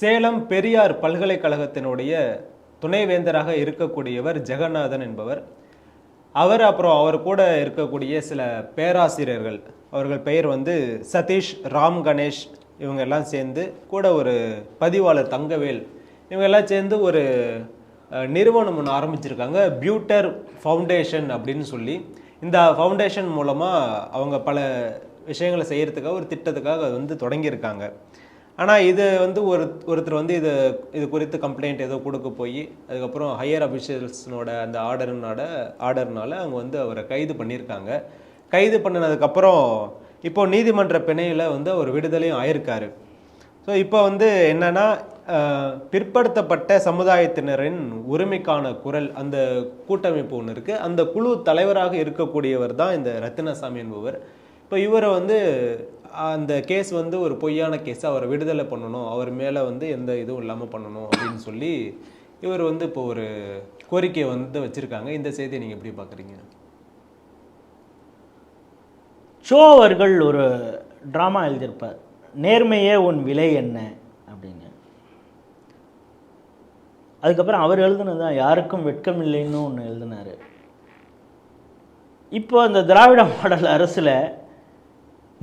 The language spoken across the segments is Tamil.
சேலம் பெரியார் பல்கலைக்கழகத்தினுடைய துணைவேந்தராக இருக்கக்கூடியவர் ஜெகநாதன் என்பவர். அவர் அப்புறம் அவர் கூட இருக்கக்கூடிய சில பேராசிரியர்கள். அவர்கள் பெயர் வந்து சதீஷ் ராம் கணேஷ் இவங்க எல்லாம் சேர்ந்து கூட ஒரு பதிவாளர் தங்கவேல். இவங்க எல்லாம் சேர்ந்து ஒரு நிறுவனம் ஒன்று ஆரம்பிச்சிருக்காங்க. பியூட்டர் ஃபவுண்டேஷன் அப்படின்னு சொல்லி. இந்த ஃபவுண்டேஷன் மூலமாக அவங்க பல விஷயங்களை செய்கிறதுக்காக ஒரு திட்டத்துக்காக வந்து தொடங்கியிருக்காங்க. ஆனால் இது வந்து ஒரு ஒருத்தர் வந்து இது இது குறித்து கம்ப்ளைண்ட் ஏதோ கொடுக்க போய் அதுக்கப்புறம் ஹையர் அஃபிஷியல்ஸ்னோட அந்த ஆர்டர்னோட ஆர்டர்னால அவங்க வந்து அவரை கைது பண்ணியிருக்காங்க. கைது பண்ணினதுக்கப்புறம் இப்போ நீதிமன்ற பிணையில் வந்து அவர் விடுதலையும் ஆயிருக்காரு. ஸோ இப்போ வந்து என்னென்னா பிற்படுத்தப்பட்ட சமுதாயத்தினரின் உரிமைக்கான குரல் அந்த கூட்டமைப்பு ஒன்று இருக்குது அந்த குழு தலைவராக இருக்கக்கூடியவர் தான் இந்த ரத்தினசாமி என்பவர். இப்போ இவரை வந்து அந்த கேஸ் வந்து ஒரு பொய்யான கேஸ் அவரை விடுதலை பண்ணணும் அவர் மேலே வந்து எந்த இதுவும் இல்லாமல் பண்ணணும் அப்படின்னு சொல்லி இவர் வந்து இப்போ ஒரு கோரிக்கையை வந்து வச்சிருக்காங்க. இந்த செய்தியை நீங்கள் எப்படி பார்க்குறீங்க ஷோ அவர்கள் ஒரு ட்ராமா எழுதியிருப்பார். நேர்மையே உன் விலை என்ன? அப்படின்னு. அதுக்கப்புறம் அவர் எழுதுனது தான் யாருக்கும் வெட்கம் இல்லைன்னு ஒன்று எழுதினார். இப்போ அந்த திராவிட மாடல் அரசில்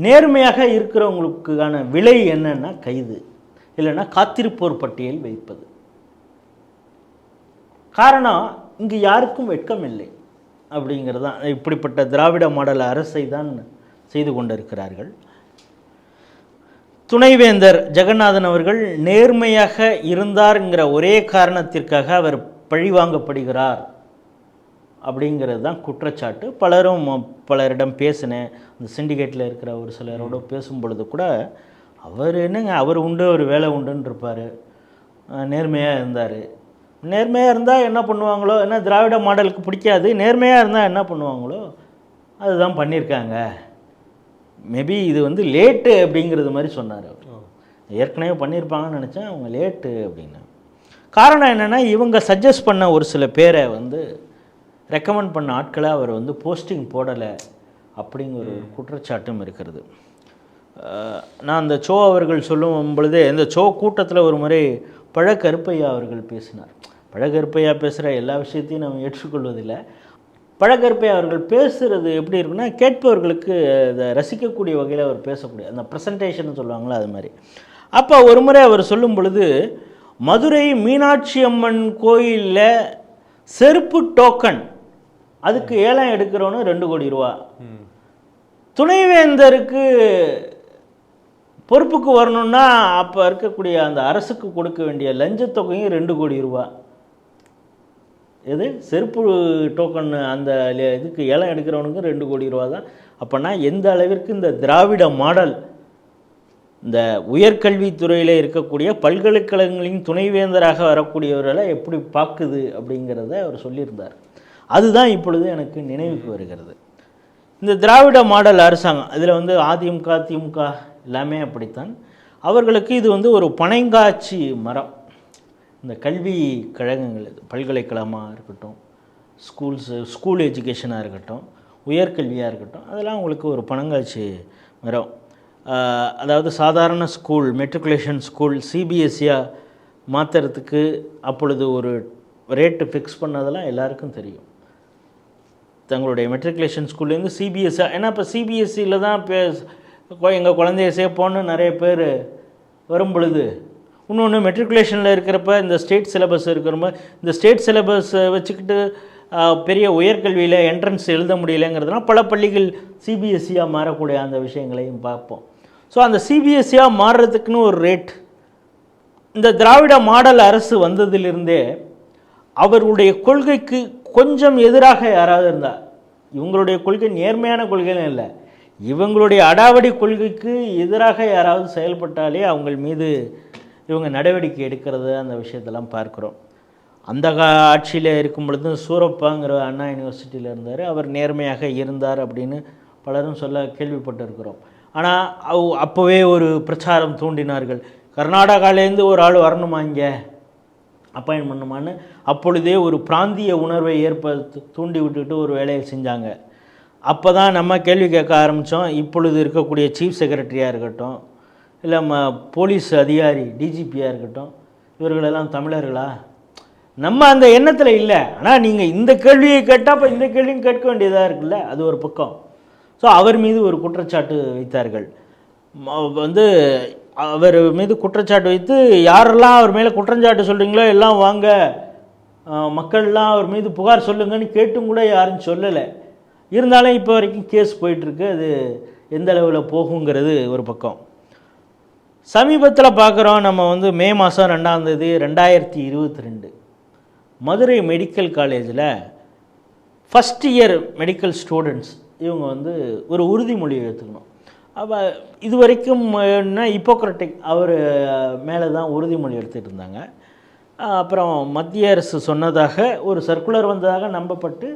நேர்மையாக இருக்கிறவங்களுக்கான விலை என்னன்னா கைது. இல்லைன்னா காத்திருப்போர் பட்டியல் வைப்பது. காரணம் இங்கு யாருக்கும் வெட்கம் இல்லை. அப்படிங்கிறது தான் இப்படிப்பட்ட திராவிட மாடல் அரசை தான் செய்து கொண்டிருக்கிறார்கள். துணைவேந்தர் ஜெகநாதன் அவர்கள் நேர்மையாக இருந்தார்ங்கிற ஒரே காரணத்திற்காக அவர் பழிவாங்கப்படுகிறார். அப்படிங்கிறது தான் குற்றச்சாட்டு. பலரும் பலரிடம் பேசினேன். அந்த சிண்டிகேட்டில் இருக்கிற ஒரு சிலரோட பேசும் பொழுது கூட அவர் என்னங்க அவர் உண்டு ஒரு வேலை உண்டுன்னு இருப்பார் நேர்மையாக இருந்தார். நேர்மையாக இருந்தால் என்ன பண்ணுவாங்களோ என்ன திராவிட மாடலுக்கு பிடிக்காது. நேர்மையாக இருந்தால் என்ன பண்ணுவாங்களோ அதுதான் பண்ணியிருக்காங்க மேபி இது வந்து லேட்டு அப்படிங்கிறது மாதிரி சொன்னார் அவர். ஏற்கனவே பண்ணியிருப்பாங்கன்னு நினச்சேன் அவங்க லேட்டு அப்படின்னு. காரணம் என்னென்னா இவங்க சஜஸ்ட் பண்ண ஒரு சில பேரை வந்து ரெக்கமெண்ட் பண்ண ஆட்களை அவர் வந்து போஸ்டிங் போடலை அப்படிங்கிற ஒரு குற்றச்சாட்டும் இருக்கிறது. நான் அந்த சோ அவர்கள் சொல்லும் பொழுதே இந்த சோ கூட்டத்தில் ஒரு முறை பழக்கருப்பையா அவர்கள் பேசினார். பழக்கருப்பையா பேசுகிற எல்லா விஷயத்தையும் நம்ம ஏற்றுக்கொள்வதில்லை. பழகற்பையா அவர்கள் பேசுகிறது எப்படி இருக்குன்னா கேட்பவர்களுக்கு அதை ரசிக்கக்கூடிய வகையில் அவர் பேசக்கூடிய அந்த ப்ரெசன்டேஷன் சொல்லுவாங்களா அது மாதிரி. அப்போ ஒரு முறை அவர் சொல்லும் பொழுது மதுரை மீனாட்சி அம்மன் கோயிலில் செருப்பு டோக்கன் அதுக்கு ஏலம் எடுக்கிறவனு ரெண்டு கோடி ரூபா. துணைவேந்தருக்கு பொறுப்புக்கு வரணும்னா அப்போ இருக்கக்கூடிய அந்த அரசுக்கு கொடுக்க வேண்டிய லஞ்சத் தொகையும் ரெண்டு கோடி ரூபா. எது? செருப்பு டோக்கன் அந்த இதுக்கு ஏலம் எடுக்கிறவனுக்கு ரெண்டு கோடி ரூபா தான். அப்போனா எந்த அளவிற்கு இந்த திராவிட மாடல் இந்த உயர்கல்வித்துறையில் இருக்கக்கூடிய பல்கலைக்கழகங்களின் துணைவேந்தராக வரக்கூடியவர்களை எப்படி பார்க்குது அப்படிங்கிறத அவர் சொல்லியிருந்தார். அதுதான் இப்பொழுது எனக்கு நினைவுக்கு வருகிறது. இந்த திராவிட மாடல் அரசாங்கம் இதில் வந்து அதிமுக திமுக எல்லாமே அப்படித்தான். அவர்களுக்கு இது வந்து ஒரு பனைங்காட்சி மரம். இந்த கல்வி கழகங்கள் இது பல்கலைக்கழகமாக இருக்கட்டும் ஸ்கூல்ஸு ஸ்கூல் எஜுகேஷனாக இருக்கட்டும் உயர்கல்வியாக இருக்கட்டும் அதெல்லாம் உங்களுக்கு ஒரு பனங்காட்சி மரம். அதாவது சாதாரண ஸ்கூல் மெட்ரிகுலேஷன் ஸ்கூல் சிபிஎஸ்சியாக மாற்றுறதுக்கு அப்பொழுது ஒரு ரேட்டு ஃபிக்ஸ் பண்ணதெல்லாம் எல்லாருக்கும் தெரியும். தங்களுடைய மெட்ரிகுலேஷன் ஸ்கூல்லேருந்து சிபிஎஸ்சி ஏன்னா இப்போ சிபிஎஸ்சியில் தான் பே எங்கள் குழந்தைய சேர்ப்போன்னு நிறைய பேர் வரும் பொழுது. இன்னொன்று மெட்ரிகுலேஷனில் இருக்கிறப்ப இந்த ஸ்டேட் சிலபஸ் இருக்கிறப்ப இந்த ஸ்டேட் சிலபஸை வச்சுக்கிட்டு பெரிய உயர்கல்வியில் என்ட்ரன்ஸ் எழுத முடியலைங்கிறதுனால பல பள்ளிகள் சிபிஎஸ்சியாக மாறக்கூடிய அந்த விஷயங்களையும் பார்ப்போம். ஸோ அந்த சிபிஎஸ்சியாக மாறுறதுக்குன்னு ஒரு ரேட் இந்த திராவிட மாடல் அரசு வந்ததிலிருந்தே அவருடைய கொள்கைக்கு கொஞ்சம் எதிராக யாராவது இருந்தால் இவங்களுடைய கொள்கை நேர்மையான கொள்கைன்னு இல்லை. இவங்களுடைய அடாவடி கொள்கைக்கு எதிராக யாராவது செயல்பட்டாலே அவங்கள் மீது இவங்க நடவடிக்கை எடுக்கிறது அந்த விஷயத்தெல்லாம் பார்க்குறோம். அந்த கா ஆட்சியில் இருக்கும் பொழுது சூரப்பாங்கிற அண்ணா யூனிவர்சிட்டியில் இருந்தார். அவர் நேர்மையாக இருந்தார் அப்படின்னு பலரும் சொல்ல கேள்விப்பட்டிருக்கிறோம். ஆனால் அவ் அப்போவே ஒரு பிரச்சாரம் தூண்டினார்கள். கர்நாடகாலேருந்து ஒரு ஆள் வரணுமா இங்கே? அப்பாயின் பண்ணுமான்னு அப்பொழுதே ஒரு பிராந்திய உணர்வை ஏற்படுத்தி தூண்டி விட்டுட்டு ஒரு வேலையை செஞ்சாங்க. அப்போ தான் நம்ம கேள்வி கேட்க ஆரம்பித்தோம் இப்பொழுது இருக்கக்கூடிய சீஃப் செக்ரட்டரியாக இருக்கட்டும் இல்லை ம போலீஸ் அதிகாரி டிஜிபியாக இருக்கட்டும் இவர்களெல்லாம் தமிழர்களா? நம்ம அந்த எண்ணத்தில் இல்லை. ஆனால் நீங்கள் இந்த கேள்வியை கேட்டால் அப்போ இந்த கேள்வியும் கேட்க வேண்டியதாக இருக்குல்ல? அது ஒரு பக்கம். ஸோ அவர் மீது ஒரு குற்றச்சாட்டு வைத்தார்கள். வந்து அவர் மீது குற்றச்சாட்டு வைத்து யாரெல்லாம் அவர் மேலே குற்றச்சாட்டு சொல்கிறீங்களோ எல்லாம் வாங்க. மக்கள்லாம் அவர் மீது புகார் சொல்லுங்கன்னு கேட்டும் கூட யாரும் சொல்லலை. இருந்தாலும் இப்போ வரைக்கும் கேஸ் போயிட்டுருக்கு. அது எந்த அளவில் போகுங்கிறது ஒரு பக்கம். சமீபத்தில் பார்க்குறோம் நம்ம வந்து மே மாதம் ரெண்டாந்தேதி ரெண்டாயிரத்தி இருபத்தி ரெண்டு. மதுரை மெடிக்கல் காலேஜில் ஃபஸ்ட் இயர் மெடிக்கல் ஸ்டூடெண்ட்ஸ் இவங்க வந்து ஒரு உறுதிமொழி எடுத்துக்கணும். அப்போ இது வரைக்கும் என்ன இப்போக்ரட்டிக் அவர் மேலே தான் உறுதிமொழி எடுத்துகிட்டு இருந்தாங்க. அப்புறம் மத்திய அரசு சொன்னதாக ஒரு சர்க்குலர் வந்ததாக நம்பப்பட்டு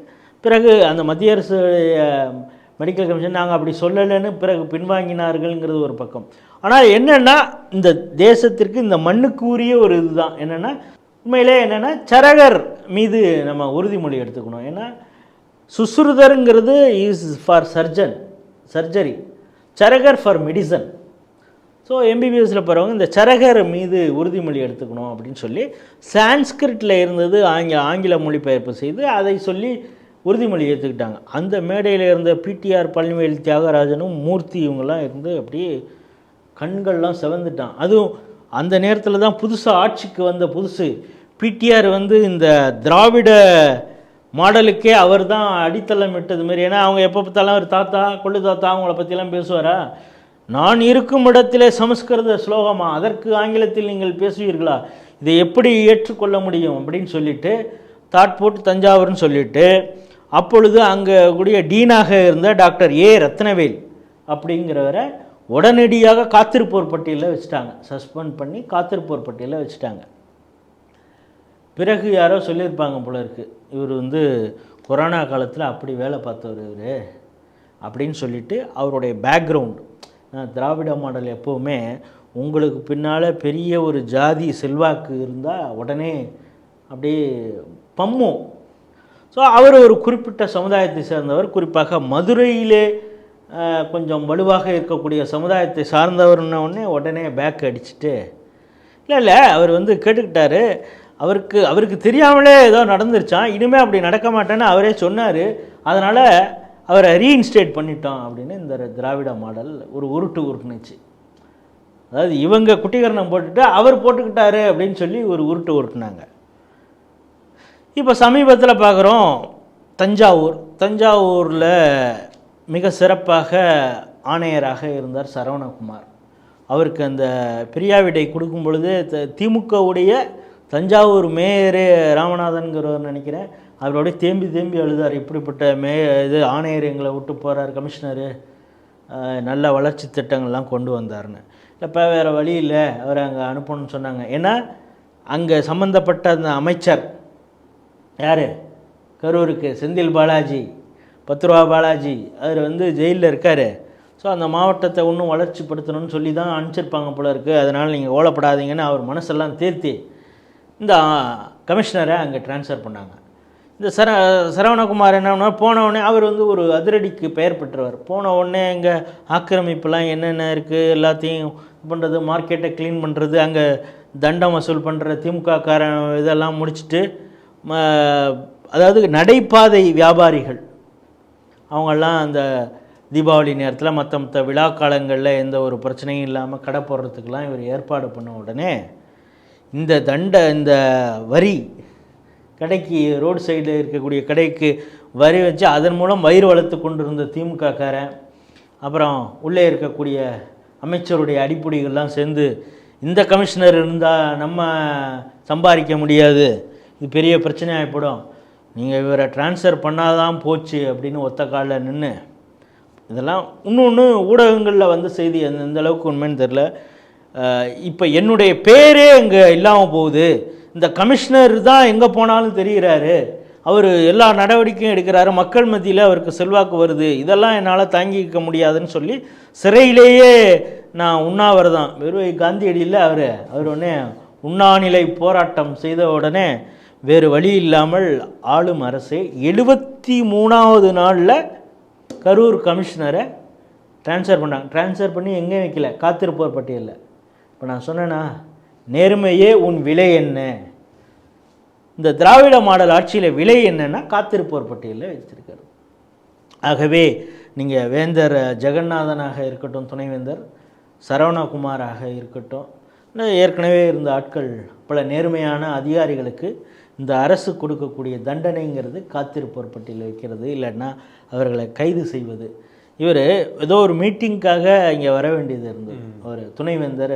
பிறகு அந்த மத்திய அரசு மெடிக்கல் கமிஷன் நாங்கள் அப்படி சொல்லலைன்னு பிறகு பின்வாங்கினார்கள்ங்கிறது ஒரு பக்கம். ஆனால் என்னென்னா இந்த தேசத்திற்கு இந்த மண்ணுக்கு உரிய ஒரு இதுதான். என்னென்னா உண்மையிலே என்னென்னா சரகர் மீது நம்ம உறுதிமொழி எடுத்துக்கணும். ஏன்னா சுசுருதருங்கிறது is for surgeon surgery சரகர் for medicine so எம்பிபிஎஸ்சில் போகிறவங்க இந்த சரகர் மீது உறுதிமொழி எடுத்துக்கணும் அப்படின்னு சொல்லி சான்ஸ்கிரிட்டில் இருந்தது ஆங்கில ஆங்கில மொழிபெயர்ப்பு செய்து அதை சொல்லி உறுதிமொழி ஏற்றுக்கிட்டாங்க அந்த மேடையில் இருந்த பிடிஆர் பழனிவேல் தியாகராஜனும் மூர்த்தி இவங்கெல்லாம் இருந்து அப்படியே கண்கள்லாம் செவந்துட்டான். அதுவும் அந்த நேரத்தில் தான் புதுசாக ஆட்சிக்கு வந்த புதுசு. பிடிஆர் வந்து இந்த திராவிட மாடலுக்கே அவர் தான் அடித்தளம் இட்டது மாதிரி. ஏன்னா அவங்க எப்போ பார்த்தாலும் அவர் தாத்தா கொள்ளு தாத்தா அவங்கள பற்றிலாம் பேசுவாரா? நான் இருக்கும் இடத்திலே சமஸ்கிருத ஸ்லோகமா? அதற்கு ஆங்கிலத்தில் நீங்கள் பேசுவீர்களா? இதை எப்படி ஏற்றுக்கொள்ள முடியும் அப்படின்னு சொல்லிட்டு தாட் போட்டு தஞ்சாவூர்னு சொல்லிட்டு அப்பொழுது அங்கே கூடிய டீனாக இருந்த டாக்டர் ஏ. ரத்னவேல் அப்படிங்கிறவரை உடனடியாக காத்திருப்போர் பட்டியலில் வச்சுட்டாங்க. சஸ்பெண்ட் பண்ணி காத்திருப்போர் பட்டியலில் வச்சுட்டாங்க. பிறகு யாரோ சொல்லியிருப்பாங்க போல இருக்குது இவர் வந்து கொரோனா காலத்தில் அப்படி வேலை பார்த்தவர் இவர் அப்படின்னு சொல்லிட்டு அவருடைய பேக்ரவுண்ட் திராவிட மாடல் எப்போவுமே உங்களுக்கு பின்னால் பெரிய ஒரு ஜாதி செல்வாக்கு இருந்தால் உடனே அப்படியே பம்மும். ஸோ அவர் ஒரு குறிப்பிட்ட சமுதாயத்தை சேர்ந்தவர். குறிப்பாக மதுரையிலே கொஞ்சம் வலுவாக இருக்கக்கூடிய சமுதாயத்தை சார்ந்தவர்னோடனே உடனே பேக் அடிச்சுட்டு இல்லை இல்லை அவர் வந்து கேட்டுக்கிட்டாரு அவருக்கு அவருக்கு தெரியாமலே ஏதோ நடந்துருச்சான் இனிமேல் அப்படி நடக்க மாட்டேன்னு அவரே சொன்னார். அதனால் அவரை ரீஇன்ஸ்டேட் பண்ணிட்டோம் அப்படின்னு இந்த திராவிட மாடல் ஒரு உருட்டு உருட்டுனுச்சு. அதாவது இவங்க குட்டிகரணம் போட்டுட்டு அவர் போட்டுக்கிட்டாரு அப்படின்னு சொல்லி ஒரு உருட்டு உருட்டுனாங்க. இப்போ சமீபத்தில் பார்க்குறோம் தஞ்சாவூர். தஞ்சாவூரில் மிக சிறப்பாக ஆணையராக இருந்தார் சரவணகுமார். அவருக்கு அந்த பிரியாவிடை கொடுக்கும் பொழுது த- திமுகவுடைய தஞ்சாவூர் மேயரே ராமநாதன்கிறவர் நினைக்கிறேன். அவரோட தேம்பி தேம்பி அழுதார். இப்படிப்பட்ட மே இது ஆணையர் எங்களை விட்டு போகிறார் கமிஷனரு. நல்ல வளர்ச்சி திட்டங்கள்லாம் கொண்டு வந்தார்னு இப்போ வேறு வழி இல்லை. அவரை அங்கே அனுப்பணும்னு சொன்னாங்க. ஏன்னா அங்கே சம்மந்தப்பட்ட அந்த அமைச்சர் யார்? கரூருக்கு செந்தில் பாலாஜி பத்து ரூபா பாலாஜி அவர் வந்து ஜெயிலில் இருக்கார். ஸோ அந்த மாவட்டத்தை இன்னும் வளர்ச்சிப்படுத்தணும்னு சொல்லி தான் அனுப்பிச்சிருப்பாங்க போல இருக்குது அதனால் நீங்கள் ஓலப்படாதீங்கன்னு அவர் மனசெல்லாம் தேர்த்தி இந்த கமிஷனரை அங்கே ட்ரான்ஸ்ஃபர் பண்ணாங்க. இந்த சர சரவணகுமார் என்ன போன உடனே அவர் வந்து ஒரு அதிரடிக்கு பெயர் பெற்றவர். போன உடனே இங்கே ஆக்கிரமிப்புலாம் என்னென்ன இருக்குது எல்லாத்தையும் பண்ணுறது மார்க்கெட்டை க்ளீன் பண்ணுறது அங்கே தண்டம் வசூல் பண்ணுற திமுக காரன் இதெல்லாம் முடிச்சுட்டு ம- அதாவது நடைபாதை வியாபாரிகள். அவங்கெல்லாம் அந்த தீபாவளி நேரத்தில் மற்ற மற்ற விழா காலங்களில் எந்த ஒரு பிரச்சனையும் இல்லாமல் கடை போடுறதுக்கெல்லாம் இவர் ஏற்பாடு பண்ண உடனே இந்த தண்டை இந்த வரி கடைக்கு ரோடு சைடில் இருக்கக்கூடிய கடைக்கு வரி வச்சு அதன் மூலம் வயிறு வளர்த்து கொண்டிருந்த இருந்த திமுகக்காரன் அப்புறம் உள்ளே இருக்கக்கூடிய அமைச்சருடைய அடிப்படைகள்லாம் சேர்ந்து இந்த கமிஷனர் இருந்தால் நம்ம சம்பாதிக்க முடியாது. இது பெரிய பிரச்சனை ஆகிப்படும் நீங்கள் இவரை ட்ரான்ஸ்ஃபர் பண்ணாதான் போச்சு அப்படின்னு ஒத்த காலில் நின்று இதெல்லாம் இன்னொன்று ஊடகங்களில் வந்து செய்தி அந்த எந்த அளவுக்கு உண்மைன்னு தெரில இப்போ என்னுடைய பேரே இங்கே இல்லாமல் போகுது. இந்த கமிஷனர் தான் எங்கே போனாலும் தெரிகிறாரு. அவர் எல்லா நடவடிக்கையும் எடுக்கிறாரு. மக்கள் மத்தியில் அவருக்கு செல்வாக்கு வருது. இதெல்லாம் என்னால் தாங்கிக்க முடியாதுன்னு சொல்லி சிறையிலேயே நான் உண்ணாவிரதம். வெறும் காந்தியடியில் அவர். அவர் உடனே உண்ணாநிலை போராட்டம் செய்த உடனே வேறு வழி இல்லாமல் ஆளும் அரசே எழுபத்தி மூணாவது நாளில் கரூர் கமிஷனரை ட்ரான்ஸ்ஃபர் பண்ணாங்க. ட்ரான்ஸ்ஃபர் பண்ணி எங்கேயும் வைக்கல. காத்திருப்போர் பட்டியலில். இப்போ நான் சொன்னேன்னா நேர்மையே உன் விலை என்ன? இந்த திராவிட மாடல் ஆட்சியில் விலை என்னன்னா காத்திருப்போர் பட்டியலில் வச்சிருக்காரு ஆகவே நீங்கள் வேந்தர் ஜெகநாதனாக இருக்கட்டும் துணைவேந்தர் சரவணகுமாராக இருக்கட்டும் ஏற்கனவே இருந்த ஆட்கள் பல நேர்மையான அதிகாரிகளுக்கு இந்த அரசு கொடுக்கக்கூடிய தண்டனைங்கிறது காத்திருப்போர் பட்டியலில் வைக்கிறது இல்லைன்னா அவர்களை கைது செய்வது. இவர் ஏதோ ஒரு மீட்டிங்க்காக இங்கே வர வேண்டியது இருந்தது. ஒரு துணைவேந்தர்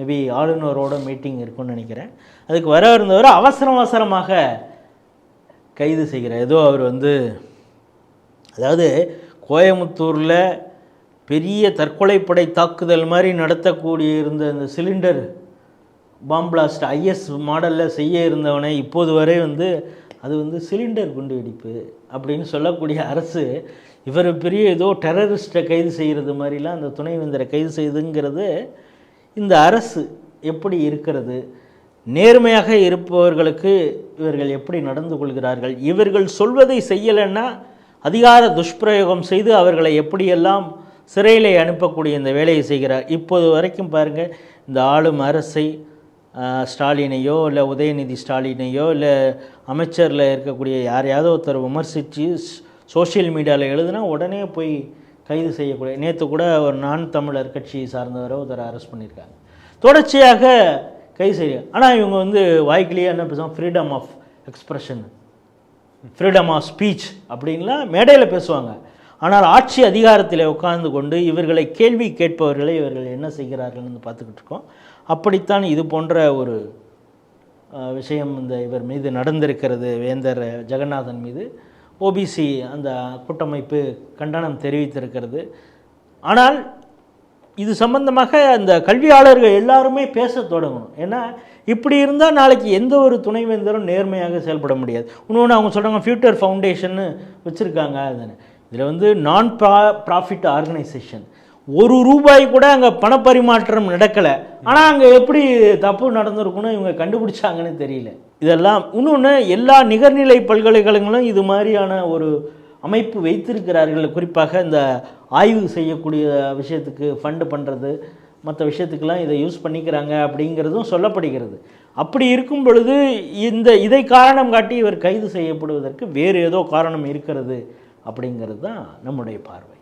மேபி ஆளுநரோட மீட்டிங் இருக்கும்னு நினைக்கிறேன். அதுக்கு வர இருந்தவர் அவசரம் அவசரமாக கைது செய்கிறார் ஏதோ அவர் வந்து அதாவது கோயமுத்தூரில் பெரிய தற்கொலைப்படை தாக்குதல் மாதிரி நடத்தக்கூடிய இருந்த அந்த சிலிண்டர் பாம்பிளாஸ்ட் ஐஎஸ் மாடலில் செய்ய இருந்தவனை இப்போது வரை வந்து அது வந்து சிலிண்டர் குண்டு வெடிப்பு அப்படின்னு சொல்லக்கூடிய அரசு இவர் பெரிய ஏதோ டெரரிஸ்ட்டை கைது செய்கிறது மாதிரிலாம் அந்த துணைவேந்தரை கைது செய்யுதுங்கிறது இந்த அரசு எப்படி இருக்கிறது? நேர்மையாக இருப்பவர்களுக்கு இவர்கள் எப்படி நடந்து கொள்கிறார்கள்? இவர்கள் சொல்வதை செய்யலைன்னா அதிகார துஷ்பிரயோகம் செய்து அவர்களை எப்படியெல்லாம் சிறையில் அனுப்பக்கூடிய இந்த வேலையை செய்கிறார்? இப்போது வரைக்கும் பாருங்கள் இந்த ஆளும் அரசை ஸ்டாலினையோ இல்லை உதயநிதி ஸ்டாலினையோ இல்லை அமைச்சரில் இருக்கக்கூடிய யாரையாவது ஒருத்தர் விமர்சித்து சோஷியல் மீடியாவில் எழுதுனா உடனே போய் கைது செய்யக்கூடிய நேற்று கூட ஒரு நான் தமிழர் கட்சியை சார்ந்தவரை ஒருத்தர் அரெஸ்ட் பண்ணியிருக்காங்க. தொடர்ச்சியாக கைது செய்ய ஆனால் இவங்க வந்து வாய்க்கிலேயே என்ன பேசுவாங்க? Freedom of expression freedom of speech அப்படின்லாம் மேடையில் பேசுவாங்க. ஆனால் ஆட்சி அதிகாரத்தில் உட்கார்ந்து கொண்டு இவர்களை கேள்வி கேட்பவர்களை இவர்கள் என்ன செய்கிறார்கள்னு பார்த்துக்கிட்டு இருக்கோம். அப்படித்தான் இது போன்ற ஒரு விஷயம் இந்த இவர் மீது நடந்திருக்கிறது வேந்தர் ஜெகநாதன் மீது. ஓபிசி அந்த கூட்டமைப்பு கண்டனம் தெரிவித்திருக்கிறது. ஆனால் இது சம்பந்தமாக அந்த கல்வியாளர்கள் எல்லாருமே பேச தொடங்கணும். ஏன்னா இப்படி இருந்தால் நாளைக்கு எந்த ஒரு துணைவேந்தரும் நேர்மையாக செயல்பட முடியாது. இன்னொன்று அவங்க சொல்கிறாங்க ஃபியூட்டர் ஃபவுண்டேஷன்னு வச்சுருக்காங்க அதுன்னு. இதில் வந்து நான் ப்ரா ப்ராஃபிட் ஆர்கனைசேஷன் ஒரு ரூபாய் கூட அங்கே பணப்பரிமாற்றம் நடக்கலை. ஆனால் அங்கே எப்படி தப்பு நடந்திருக்குன்னு இவங்க கண்டுபிடிச்சாங்கன்னு தெரியல. இதெல்லாம் இன்னொன்று எல்லா நிகர்நிலை பல்கலைக்கழகங்களும் இது மாதிரியான ஒரு அமைப்பு வைத்திருக்கிறார்கள். குறிப்பாக இந்த ஆய்வு செய்யக்கூடிய விஷயத்துக்கு ஃபண்டு பண்ணுறது மற்ற விஷயத்துக்கெல்லாம் இதை யூஸ் பண்ணிக்கிறாங்க அப்படிங்கிறதும் சொல்லப்படுகிறது. அப்படி இருக்கும் பொழுது இந்த இதை காரணம் காட்டி இவர் கைது செய்யப்படுவதற்கு வேறு ஏதோ காரணம் இருக்கிறது அப்படிங்கிறது தான் நம்முடைய பார்வை.